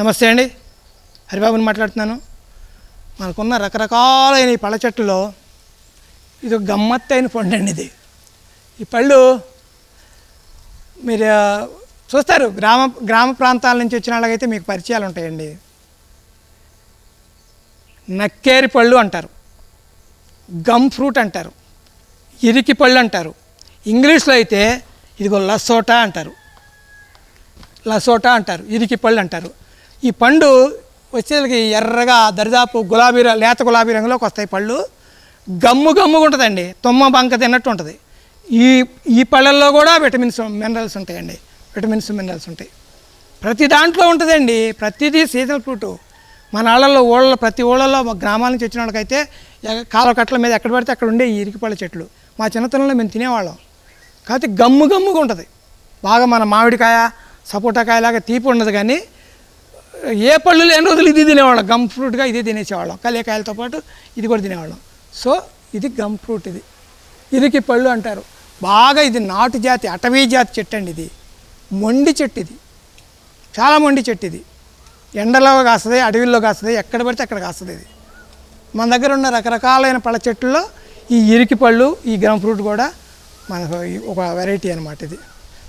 నమస్తే అండి. హరిబాబుని మాట్లాడుతున్నాను. మనకున్న రకరకాలైన ఈ పళ్ళ చెట్టులో ఇది ఒక గమ్మత్తైన పండు అండి ఇది. ఈ పళ్ళు మీరు చూస్తారు గ్రామ గ్రామ ప్రాంతాల నుంచి వచ్చిన వాళ్ళకైతే మీకు పరిచయాలు ఉంటాయండి. నక్కేరి పళ్ళు అంటారు. గమ్ ఫ్రూట్ అంటారు. ఇరికి పళ్ళు అంటారు. ఇంగ్లీష్లో అయితే ఇదిగో లసోటా అంటారు. లసోటా అంటారు. ఇరికి పళ్ళు అంటారు. ఈ పండు వచ్చేసరికి ఎర్రగా దరిదాపు గులాబీ లేత గులాబీ రంగులోకి వస్తాయి పళ్ళు. గమ్ము గమ్ముగా ఉంటుందండి. తుమ్మ బంక తిన్నట్టు ఉంటుంది. ఈ ఈ పళ్ళల్లో కూడా విటమిన్స్ మినరల్స్ ఉంటాయండి. విటమిన్స్ మినరల్స్ ఉంటాయి. ప్రతి దాంట్లో ఉంటుందండి. ప్రతిదీ సీజనల్ ఫ్రూట్. మన ఆళ్ళల్లో ఊళ్ళలో ప్రతి ఊళ్ళలో మా గ్రామాల నుంచి వచ్చిన వాళ్ళకైతే కాలకట్ల కట్టల మీద ఎక్కడ పడితే అక్కడ ఉండే ఈ ఇరికిపళ్ళ చెట్లు. మా చిన్నతనంలో మేము తినేవాళ్ళం. కాకపోతే గమ్ము గమ్ముగా ఉంటుంది. బాగా మన మామిడికాయ సపోటాకాయలాగా తీపి ఉండదు కానీ ఏ పళ్ళు లేని రోజులు ఇది తినేవాళ్ళం. గమ్ ఫ్రూట్గా ఇది తినేసేవాళ్ళం. కలియకాయలతో పాటు ఇది కూడా తినేవాళ్ళం. సో ఇది గమ్ ఫ్రూట్ ఇది. ఇరికి పళ్ళు అంటారు. బాగా ఇది నాటు జాతి అటవీ జాతి చెట్టు అండి ఇది. మొండి చెట్టు ఇది. చాలా మొండి చెట్టు ఇది. ఎండలో కాస్తుంది అడవిలో కాస్తుంది ఎక్కడ పడితే అక్కడ కాస్తుంది ఇది. మన దగ్గర ఉన్న రకరకాలైన పళ్ళ చెట్లలో ఈ ఇరికి పళ్ళు ఈ గ్రమ్ ఫ్రూట్ కూడా మనకు ఈ- ఒక వెరైటీ అనమాట ఇది.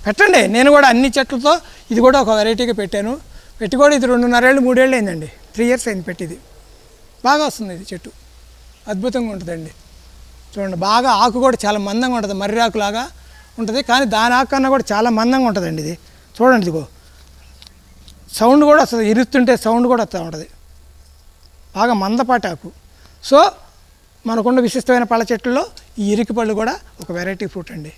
పెట్టండి. నేను కూడా అన్ని చెట్లతో ఇది కూడా ఒక వెరైటీగా పెట్టాను. పెట్టి కూడా ఇది రెండున్నరేళ్ళు మూడేళ్ళు అయిందండి త్రీ ఇయర్స్ అయింది పెట్టిది. బాగా వస్తుంది ఇది చెట్టు. అద్భుతంగా ఉంటుందండి. చూడండి బాగా ఆకు కూడా చాలా మందంగా ఉంటుంది. మర్రి ఆకులాగా ఉంటుంది. కానీ దాని ఆకు కన్నా కూడా చాలా మందంగా ఉంటుందండి ఇది. చూడండి ఇదిగో. సౌండ్ కూడా వస్తుంది. ఇరుస్తుంటే సౌండ్ కూడా వస్తూ ఉంటుంది. బాగా మందపాటి ఆకు. సో మనకున్న విశిష్టమైన పళ్ళ చెట్లలో ఈ ఇరికి పళ్ళు కూడా ఒక వెరైటీ ఫ్రూట్ అండి.